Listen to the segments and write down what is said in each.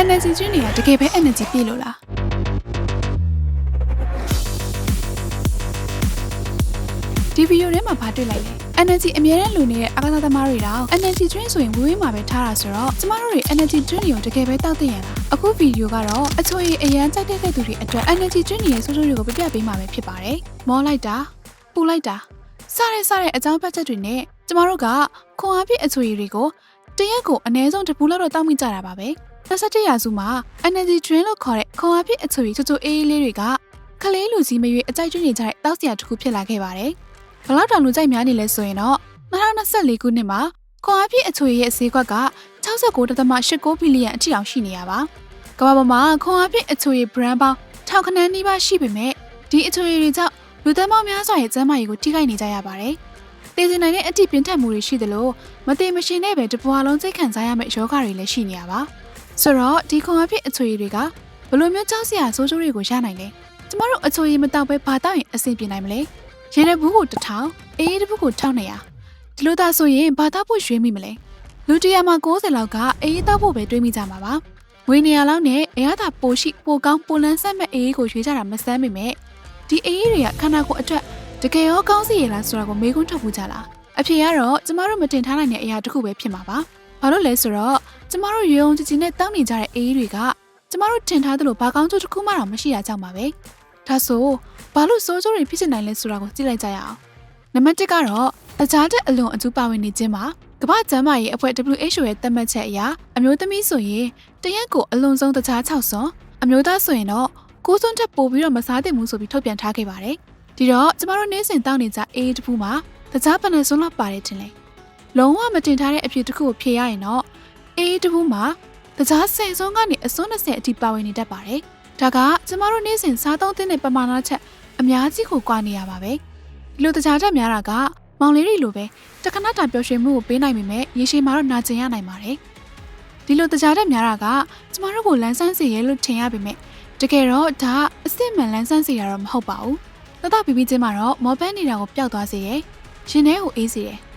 energy drink တွေကတကယ်ပဲ energy ပြည့်လို့လားဒီဗီဒီယိုထဲမှာဘာတွေ့လိုက်လဲ energy အမြဲတမ်းလိုနေတဲ့အားကစားသမားတွေတောင် energy drink ဆိုရင်ဝေးဝေးမှာပဲထားတာဆိုတော့ကျမတို့တွေ energy drink တွေကိုတကယ်ပဲတောက်သိရလားအခုဗီဒီယိုကတော့အချို့ရအရန်ကြိုက်တဲ့သူတွေအတွက် energy drink တွေရဲ့ဆိုးဆိုးတွေကိုပြပြပေးမှာပဲဖြစ်ပါတယ်မောလိုက်တာပူလိုက်တာစတဲ့စတဲ့အကြောင်းပြချက်တွေနဲ့ကျမတို့ကခွန်အားပြည့်အချို့ရတွေကိုတရက်ကိုအနည်းဆုံးတစ်ပူလောက်တော့တောက်မိကြတာပါပဲ 27ရာစုမှာ energy drink လို့ခေါ်တဲ့ခွန်အားပြည့်အချို့ရချို့ချို့အေးအေးလေးတွေကခလေးလူကြီးမရွေးအကြိုက်ကျွနေကြတဲ့တောက်စရာတစ်ခုဖြစ်လာခဲ့ပါတယ်ဘလောက်တောင်လူကြိုက်များနေလဲဆိုရင်တော့2024ခုနှစ်မှာခွန်အားပြည့်အချို့ရဲ့ဈေးကွက်က69.89ဘီလီယံအထိအောင်ရှိနေရပါကမ္ဘာပေါ်မှာခွန်အားပြည့်အချို့ရဲ့ brand ပေါင်းထောက်ခဏန်းနီးပါးရှိပေမဲ့ဒီအချို့တွေကြောင့်လူသန်းပေါင်းများစွာရဲ့ကျန်းမာရေးကိုထိခိုက်နေကြရပါတယ်။တည်စင်နိုင်တဲ့အထိပြင်းထန်မှုတွေရှိသလိုမတည်မရှင်နဲ့ပဲတပွားလုံးစိတ်ခံစားရမယ့်ယောဂတွေလည်းရှိနေရပါ။ ဆိုတော့ဒီခွန်အားပြည့်အချို့တွေကဘလို့မျိုးကြောက်စရာဆိုးကျိုးတွေကိုရနိုင်လဲ။ကျမတို့အချို့ရမတောက်ပဲဘာတောက်ရင်အဆင်ပြေနိုင်မလဲ။ရေတဲ့ဘူးကိုတစ်ထောင်အေးတဲ့ဘူးကို1200ဒီလိုသာဆိုရင်ဘာတောက်ဖို့ရွေးမိမလဲ။လူတရာမှာ90လောက်ကအေးတောက်ဖို့ပဲတွေးမိကြမှာပါ။ငွေနေရလောက်နဲ့အရသာပိုရှိပိုကောင်းပိုလန်းဆက်မဲ့အေးကိုရွေးကြတာမဆန်းပေမဲ့ဒီအေးတွေကခန္ဓာကိုယ်အတွက်တကယ်ရောကောင်းစီရလားဆိုတာကိုမေးခွန်းထုတ်ဖို့ကြလားအဖြေကတော့ကျမတို့မတင်ထားနိုင်တဲ့အရာတစ်ခုပဲဖြစ်မှာပါ ဘာလို့လဲဆိုတော့ကျမတို့ရုံကြည်ကြည်နဲ့တောင်းနေကြတဲ့အေးတွေကကျမတို့တင်ထားသလိုဘာကောင်းကျိုးတစ်ခုမှတော့မရှိတာကြောင့်ပါပဲဒါဆိုဘာလို့စိုးကျိုးတွေဖြစ်နေနိုင်လဲဆိုတာကိုကြည့်လိုက်ကြရအောင်နံပါတ်1ကတော့တကြားတဲ့အလွန်အကျူးပါဝင်နေခြင်းပါကမ္ဘာ့ကျန်းမာရေးအဖွဲ့ WHO ရဲ့သတ်မှတ်ချက်အရအမျိုးသမီးဆိုရင်တရက်ကိုအလွန်ဆုံးတကြား6စွန်အမျိုးသားဆိုရင်တော့ကိုးစွန်းထက်ပိုပြီးတော့မစားသင့်ဘူးဆိုပြီးထုတ်ပြန်ထားခဲ့ပါတယ်။ဒီတော့ကျမတို့နေ့စဉ်တောင်းနေကြအေးတပူမှာတခြားပနယ်စွန်းလောက်ပါတယ်တင်လေ။ လုံးဝမတင်ထားတဲ့အဖြစ်တစ်ခုကိုဖြေရရင်တော့အေးတပူမှာတခြားဆယ်စွန်းကနေအစွန်း20အထိပါဝင်နေတတ်ပါတယ်။ဒါကကျမတို့နေ့စဉ်စားသုံးတဲ့ပမာဏချက်အများကြီးကိုကွာနေရပါပဲ။ဒီလိုတခြားတက်များတာကမောင်လေးတွေလိုပဲတခဏတာပျော်ရွှင်မှုကိုပေးနိုင်ပေမဲ့ရေရှည်မှာတော့နာကျင်ရနိုင်ပါတယ်။ဒီလိုတခြားတက်များတာကကျမတို့ကိုလန်းဆန်းစေရဲလို့ထင်ရပေမဲ့တကယ်တော့ဒါအစ်စ်မှန်လန်းဆန်းစေတာတော့မဟုတ်ပါဘူး။တတပီပီချင်းမှာတော့မော်ပန်းနေတာကိုပျောက်သွားစေရယ်။ရှင်ထဲကိုအေးစေတယ်။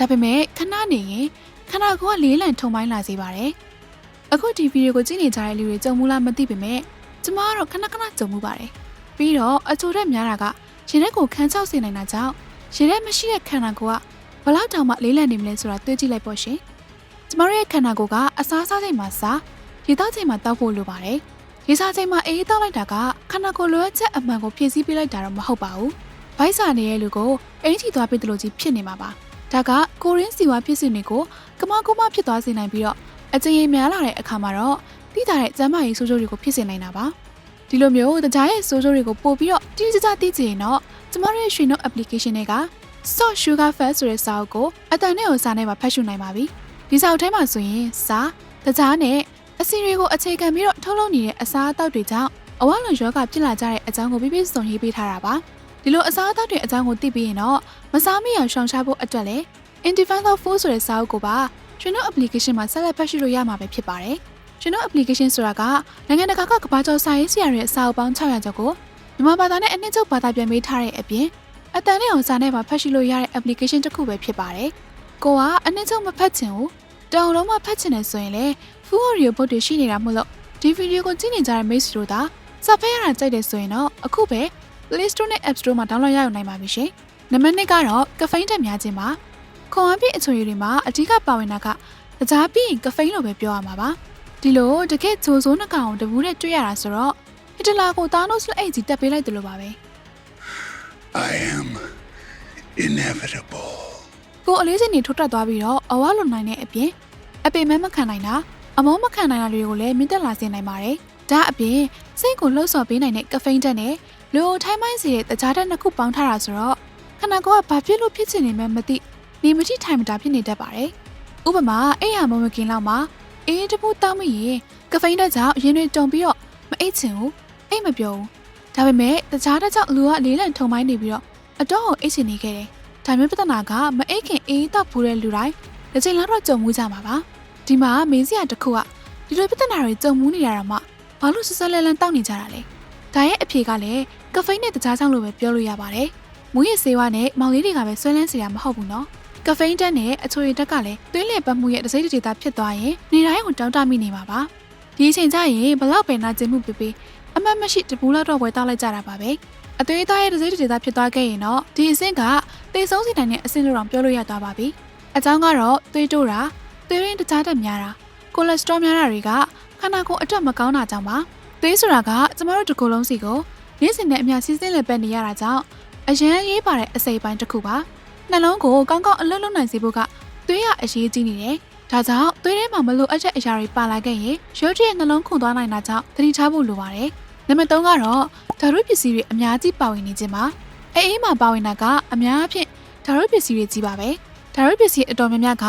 ဒါပေမဲ့ခဏနေရင်ခန္ဓာကိုယ်ကလေးလံထုံပိုင်းလာစေပါတယ်။အခုဒီဗီဒီယိုကိုကြည့်နေကြတဲ့လူတွေကြုံမှုလားမသိပေမဲ့ကျမကတော့ခဏခဏကြုံမှုပါတယ်။ပြီးတော့အချိုတက်များတာကရှင်ထဲကိုခန်းချောက်စေနိုင်တာကြောင့်ရှင်ထဲမရှိတဲ့ခန္ဓာကိုယ်ကဘလောက်တောင်မှလေးလံနေမလဲဆိုတာတွေးကြည့်လိုက်ပေါ့ရှင်။ကျမတို့ရဲ့ခန္ဓာကိုယ်ကအစားစားချိန်မှာစားရေတောက်ချိန်မှာတောက်ဖို့လိုပါတယ်။ရေစားချိန်မှာအေးတောက်လိုက်တာကခန္ဓာကိုယ်လိုအပ်ချက်အမှန်ကိုဖြည့်ဆည်းပေးလိုက်တာတော့မဟုတ်ပါဘူး။ဗိုက်စာနေတဲ့လူကိုအင်ဂျီသွားပေးတယ်လို့ကြီးဖြစ်နေမှာပါ။ ဒါကကိုရင်းစီဝါဖြစ်စဉ်တွေကိုကမကမဖြစ်သွားစေနိုင်ပြီးတော့အကျဉ်းရများလာတဲ့အခါမှာတော့တိတာတဲ့ကျမ်းမာရေးဆိုးကျိုးတွေကိုဖြစ်စေနိုင်တာပါ။ဒီလိုမျိုးတကြားရဲ့ဆိုးကျိုးတွေကိုပို့ပြီးတော့တိကျကျသိချင်ရင်တော့ကျမတို့ရဲ့ရွှေနှုတ် application တွေက Salt Sugar Fast ဆိုတဲ့စာအုပ်ကိုအတန်နဲ့ကိုစာနဲ့မှာဖတ်ရှုနိုင်ပါပြီ။ဒီစာအုပ်ထဲမှာဆိုရင်စာတကြားနဲ့အစီတွေကိုအခြေခံပြီးတော့ထုတ်လုပ်နေတဲ့အစားအသောက်တွေကြောင့်အဝလွန်ယောဂဖြစ်လာကြတဲ့အကြောင်းကိုပြပြစုံရေးပေးထားတာပါ။ ဒီလိုအစားအသောက်တွေအကြောင်းကိုသိပြီးရင်တော့မစားမိအောင်ရှောင်ရှားဖို့အတွက်လည်း Independent Food ဆိုတဲ့စာအုပ်ကိုပါကျွန်တော် application မှာဆက်လက်ဖတ်ရှုလို့ရမှာပဲဖြစ်ပါတယ်။ကျွန်တော် application ဆိုတာကနိုင်ငံတကာကကမ္ဘာကျော်စာရေးဆရာတွေရဲ့စာအုပ်ပေါင်း600ကျော်ကိုမြန်မာဘာသာနဲ့အနှစ်ချုပ်ဘာသာပြန်ပေးထားတဲ့အပြင်အတန်နဲ့အောင်စာနဲ့ပါဖတ်ရှုလို့ရတဲ့ application တစ်ခုပဲဖြစ်ပါတယ်။ကိုကအနှစ်ချုပ်မဖတ်ချင်ဘူး။တောင်လုံးမဖတ်ချင်တယ်ဆိုရင်လေ full audio book တွေရှိနေတာမို့လို့ဒီဗီဒီယိုကိုကြည့်နေကြတဲ့ mates တို့သာစာဖတ်ရတာကြိုက်တယ်ဆိုရင်တော့အခုပဲ Play Store နဲ့ App Store မှာ download ရယူနိုင်ပါပြီရှင်။နံပါတ်1ကတော့ caffeine တက်များခြင်းပါ။ခွန်အားပြည့်အချိုရည်တွေမှာအဓိကပါဝင်တာကတကြားပြီးရင် caffeine လို့ပဲပြောရမှာပါ။ဒီလိုတကယ်ဂျိုဆိုးနှကောင်တဘူးနဲ့တွေ့ရတာဆိုတော့ဟစ်တလာကိုတားလို့စအိတ်ကြီးတက်ပေးလိုက်တယ်လို့ပါပဲ။ I am inevitable. ကိုအလေးစင်နေထုတ်တက်သွားပြီးတော့အဝါလွန်နိုင်တဲ့အပြင်အပေမဲမခံနိုင်တာအမောမခံနိုင်တာတွေကိုလည်းမြင့်တက်လာစေနိုင်ပါတယ်။ဒါအပြင်စိတ်ကိုလှုပ်ဆော်ပေးနိုင်တဲ့ကဖိန်းတက်နဲ့ လူထိုင်းမိုင်းစီရဲ့တကြားတက်နှစ်ခုပေါင်းထားတာဆိုတော့ခန္ဓာကိုယ်ကဘာဖြစ်လို့ဖြစ်ချင်နေမှမသိနေမတိထိုင်မတာဖြစ်နေတတ်ပါတယ်။ဥပမာအိယာမမကင်လောက်မှာအေးတပူတောင်းမရင်ကဖိန်းတက်ကြောင့်ရင်တွေတုံပြီးတော့မအိတ်ချင်ဘူးအိတ်မပြောဘူး။ဒါပေမဲ့တကြားတက်ကြောင့်လူကလေးလံထုံမိုင်းနေပြီးတော့အတော့ကိုအိတ်ချင်နေခဲ့တယ်။ဒါမျိုးပြဿနာကမအိတ်ခင်အေးတောက်ဖူးတဲ့လူတိုင်းတစ်ချိန်လောက်တော့ကြုံမှုကြမှာပါဒီမှာမင်းစရာတစ်ခုကဒီလိုပြဿနာတွေကြုံမှုနေရတာမှဘာလို့ဆွဆွလဲလန်းတောက်နေကြတာလဲ ဒါရဲ့အဖြေကလည်းကဖိန်းနဲ့တခြားကြောင့်လို့ပဲပြောလို့ရပါတယ်မူရစေဝါနဲ့မောင်လေးတွေကပဲဆွဲလန်းစေတာမဟုတ်ဘူးနော်ကဖိန်းတက်နဲ့အချိုရည်တက်ကလည်းသွေးလည်ပတ်မှုရဲ့တစိမ့်တဒေတာဖြစ်သွားရင်နေတိုင်းကိုတောင်းတမိနေမှာပါဒီအချိန်ကျရင်ဘလောက်ပဲနာကျင်မှုပြပြအမတ်မရှိတပူးလောက်တော့ဝယ်တောက်လိုက်ကြတာပါပဲအသွေးသားရဲ့တစ်စိတ်တစ်ဒေသဖြစ်သွားခဲ့ရင်တော့ဒီအဆင့်ကတေဆုံးစီတိုင်းတဲ့အဆင့်လို့တော့ပြောလို့ရသွားပါပြီအကြောင်းကတော့သွေးတိုးတာသွေးရင်းတကြားတက်များတာကိုလက်စထရောများတာတွေကခန္ဓာကိုယ်အတွက်မကောင်းတာကြောင့်ပါ သွေးဆိုတာကကျမတို့တစ်ကိုယ်လုံးစီကိုနေ့စဉ်နဲ့အမျှစီးစင်းလည်ပတ်နေရတာကြောင့်အရန်ရေးပါတဲ့အစိပ်ပိုင်းတစ်ခုပါနှလုံးကိုကောင်းကောင်းအလွတ်လွတ်နိုင်စေဖို့ကသွေးရအရေးကြီးနေတယ်ဒါကြောင့်သွေးထဲမှာမလိုအပ်တဲ့အရာတွေပါလာခဲ့ရင်ရုပ်တရက်နှလုံးခုန်သွားနိုင်တာကြောင့်သတိထားဖို့လိုပါတယ်။နံပါတ်3ကတော့ဓာတ်ပစ္စည်းတွေအများကြီးပါဝင်နေခြင်းပါ။အဲအေးမှာပါဝင်တာကအများအဖြစ်ဓာတ်ပစ္စည်းတွေကြီးပါပဲ။ဓာတ်ပစ္စည်းအတော်များများက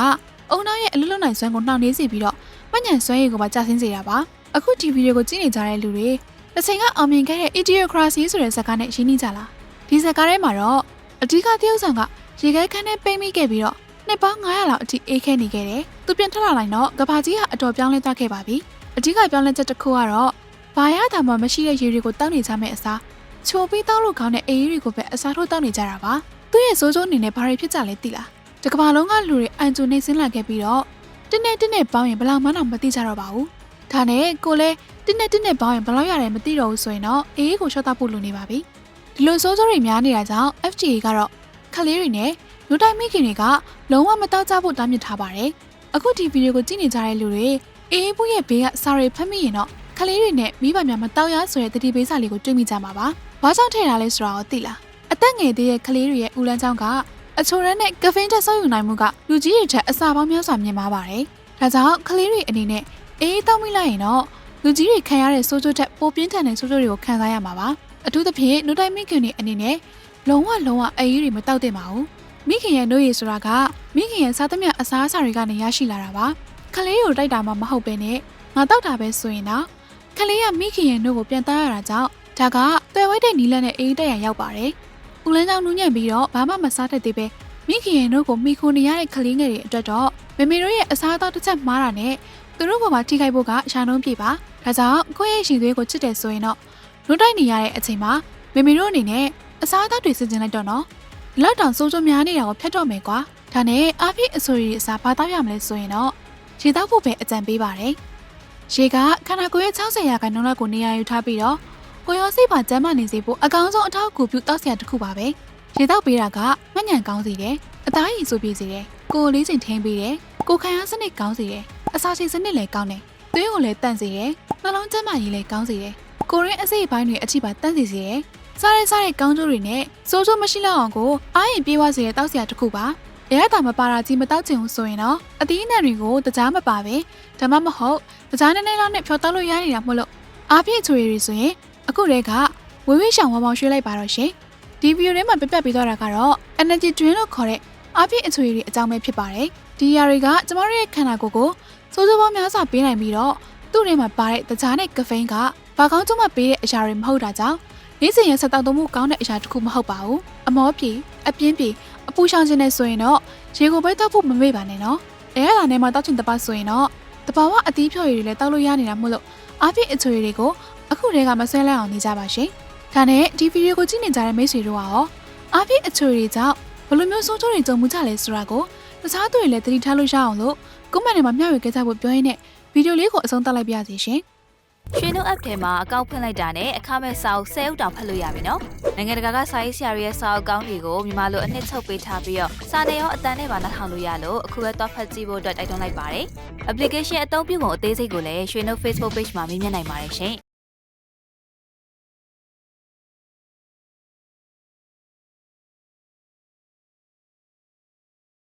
အုံနောက်ရဲ့အလွတ်လွတ်နိုင်စွမ်းကိုနှောင့်နှေးစေပြီးတော့မညံစွမ်းရည်ကိုပါကျဆင်းစေတာပါ။ အခုဒီဗီဒီယိုကိုကြည့်နေကြတဲ့လူတွေတစ်ချိန်ကအောင်မြင်ခဲ့တဲ့ idiocracy ဆိုတဲ့ဇာတ်ကားနဲ့ရှင်းနေကြလား။ဒီဇာတ်ကားထဲမှာတော့အဓိကသရုပ်ဆောင်ကရေခဲခန်းနဲ့ပိတ်မိခဲ့ပြီးတော့နှစ်ပေါင်း900လောက်အထိအေးခဲနေခဲ့တယ်။သူပြန်ထွက်လာလိုက်တော့ကဘာကြီးကအတော်ပြောင်းလဲသွားခဲ့ပါပြီ။အဓိကပြောင်းလဲချက်တစ်ခုကတော့ဘာရတာမှမရှိတဲ့ရေတွေကိုတောက်နေကြမယ့်အစားချိုပြီးတောက်လို့ကောင်းတဲ့အေးတွေကိုပဲအစားထိုးတောက်နေကြတာပါ။သူ့ရဲ့စိုးစိုးအနေနဲ့ဘာတွေဖြစ်ကြလဲသိလား။တကဘာလုံးကလူတွေအန်ဂျိုနေဆင်းလာခဲ့ပြီးတော့တင်းနဲ့တင်းနဲ့ပေါင်းရင်ဘယ်လောက်မှတော့မသိကြတော့ပါဘူး။ ဒါနဲ့ကိုလည်းတင်းနဲ့တင်းနဲ့ပေါင်းရင်ဘယ်လောက်ရတယ်မသိတော့ဘူးဆိုရင်တော့အေးကိုရှော့တောက်ဖို့လိုနေပါပြီ။ဒီလိုစိုးစိုးတွေများနေတာကြောင့် FTA ကတော့ခလေးတွေနဲ့လူတိုင်းမိခင်တွေကလုံးဝမတောက်ကြဖို့တားမြစ်ထားပါတယ်။အခုဒီဗီဒီယိုကိုကြည့်နေကြတဲ့လူတွေအေးဘူးရဲ့ဘေးကစာရီဖတ်မိရင်တော့ခလေးတွေနဲ့မိဘများမတောက်ရဆိုတဲ့တတိပေးစာလေးကိုတွေ့မိကြမှာပါ။ဘာကြောင့်ထည့်တာလဲဆိုတာကိုသိလား။အသက်ငယ်သေးတဲ့ခလေးတွေရဲ့ဦးလန်းချောင်းကအချိုရမ်းနဲ့ကဖိန်းတက်ဆောက်ယူနိုင်မှုကလူကြီးတွေထက်အစာပေါင်းများစွာမြင့်မားပါတယ်။ဒါကြောင့်ခလေးတွေအနေနဲ့ အေးတောက်မိလိုက်ရင်တော့လူကြီးတွေခံရတဲ့ဆိုးကျိုးထက်ပိုပြင်းထန်တဲ့ဆိုးကျိုးတွေကိုခံစားရမှာပါ။အထူးသဖြင့်လူတိုင်းမိခင်တွေအနေနဲ့လုံးဝလုံးဝအေးတွေမတောက်သင့်ပါဘူး။မိခင်ရဲ့နှုတ်ရည်ဆိုတာကမိခင်ရဲ့စားသမျှအစားအစာတွေကနေရရှိလာတာပါခလေးကိုတိုက်တာမှမဟုတ်ပဲနဲ့ငါတောက်တာပဲဆိုရင်တော့ခလေးကမိခင်ရဲ့နှုတ်ကိုပြန်သားရတာကြောင့်ဒါကသွယ်ဝိုက်တဲ့နီလန်းနဲ့အေးတက်ရန်ရောက်ပါတယ်ဦးလန်းချောင်းနူးညံ့ပြီးတော့ဘာမှမစားတတ်သေးပဲမိခင်ရဲ့နှုတ်ကိုမိခိုနေရတဲ့ခလေးငယ်တွေအတွက်တော့မေမေတို့ရဲ့အစားအသောက်တစ်ချက်မှားတာနဲ့ သူတို့ပေါ်မှာထိခိုက်ဖို့ကရှာနှုံးပြပါဒါကြောင့်ကိုယ့်ရဲ့ရှင်သွေးကိုချစ်တယ်ဆိုရင်တော့လွတ်တိုက်နေရတဲ့အချိန်မှာမေမေတို့အနေနဲ့အစားအသောက်တွေစင်ကျင်လိုက်တော့နော်လောက်တောင်စိုးစိုးများနေတာကိုဖျက်တော့မယ်ကွာဒါနဲ့အားဖြင့်အဆိုရီအစားဘာတောက်ရမလဲဆိုရင်တော့ရေတောက်ဖို့ပဲအကြံပေးပါတယ်ရေကခန္ဓာကိုယ်ရဲ့60ရာခိုင်နှုန်းလောက်ကိုနေရာယူထားပြီးတော့ကိုရောစိတ်ပါကျန်းမာနေစေဖို့အကောင်းဆုံးအထောက်အကူပြုတောက်ဆရာတစ်ခုပါပဲရေတောက်ပေးတာကမညံကောင်းစေတယ်အသားရည်ဆိုပြေစေတယ်ကိုယ်လေးချိန်ထိန်းပေးတယ်ကိုခံရစနစ်ကောင်းစေတယ် အစာချိန်စနစ်လည်းကောင်းတယ်သွေးကိုလည်းတန့်စေတယ်နှလုံးကျန်းမာရေးလည်းကောင်းစေတယ်ကိုရင်းအစိတ်အပိုင်းတွေအချိပါတန့်စေစေတယ်စားရဲစားရဲကောင်းကျိုးတွေနဲ့စိုးစိုးမရှိလောက်အောင်ကိုအားရင်ပြေးဝစေတဲ့တောက်စရာတစ်ခုပါ။ရဲတာမပါတာကြီးမတောက်ချင်ဘူးဆိုရင်တော့အသီးအနှံတွေကိုတကြားမပါပဲဒါမှမဟုတ်တကြားနဲ့နဲ့လောက်နဲ့ဖြောတောက်လို့ရနေတာမို့လို့အားပြည့်ချွေတွေဆိုရင်အခုတည်းကဝေးဝေးရှောင်ဝေါပေါင်းရွှေ့လိုက်ပါတော့ရှင်။ဒီဗီဒီယိုထဲမှာပြပြပေးသွားတာကတော့ energy drink လို့ခေါ်တဲ့အားပြည့်အချွေတွေအကြောင်းပဲဖြစ်ပါတယ်။ဒီຢာတွေကကျမတို့ရဲ့ခန္ဓာကိုယ်ကို စိုးစိုးပေါင်းများစွာပေးနိုင်ပြီးတော့သူ့ထဲမှာပါတဲ့တကြားနဲ့ကဖိန်းကဘာကောင်းကျမပေးတဲ့အရာတွေမဟုတ်တာကြောင့်နေ့စဉ်ရဆက်တောက်သုံးမှုကောင်းတဲ့အရာတစ်ခုမဟုတ်ပါဘူးအမောပြေအပြင်းပြေအပူရှောင်ခြင်းနဲ့ဆိုရင်တော့ရေကိုပဲတောက်ဖို့မမေ့ပါနဲ့နော်အဲရတာနဲ့မှတောက်ချင်တပတ်ဆိုရင်တော့တဘာဝအသီးဖြော်ရည်တွေလည်းတောက်လို့ရနေတာမို့လို့အားဖြင့်အချွေတွေကိုအခုတည်းကမဆွဲလန်းအောင်နေကြပါရှင်ဒါနဲ့ဒီဗီဒီယိုကိုကြည့်နေကြတဲ့မိတ်ဆွေတို့ကရောအားဖြင့်အချွေတွေကြောင့်ဘယ်လိုမျိုးစိုးချိုးတွေကြုံမှုကြလဲဆိုတာကိုတခြားသူတွေလည်းသတိထားလို့ရအောင်လို့ ကွန်မန့်ထဲမှာမျှဝေခဲ့ကြဖို့ပြောရင်းနဲ့ဗီဒီယိုလေးကိုအဆုံးသတ်လိုက်ပါရစေရှင်ရွှေနှုတ် app ထဲမှာအကောင့်ဖွင့်လိုက်တာနဲ့အခမဲ့စာအုပ်10အုပ်တောင်ဖတ်လို့ရပြီနော်။နိုင်ငံတကာကစာရေးဆရာတွေရဲ့စာအုပ်ကောင်းတွေကိုမြန်မာလိုအနှစ်ချုပ်ပေးထားပြီးတော့စာနယ်ရောအတန်းနဲ့ပါနှာထောင်လို့ရလို့အခုပဲတော့ဖတ်ကြည့်ဖို့အတွက်တိုက်တွန်းလိုက်ပါတယ်။ application အသုံးပြုပုံအသေးစိတ်ကိုလည်းရွှေနှုတ် Facebook page မှာမြင်မြင်နိုင်ပါတယ်ရှင်။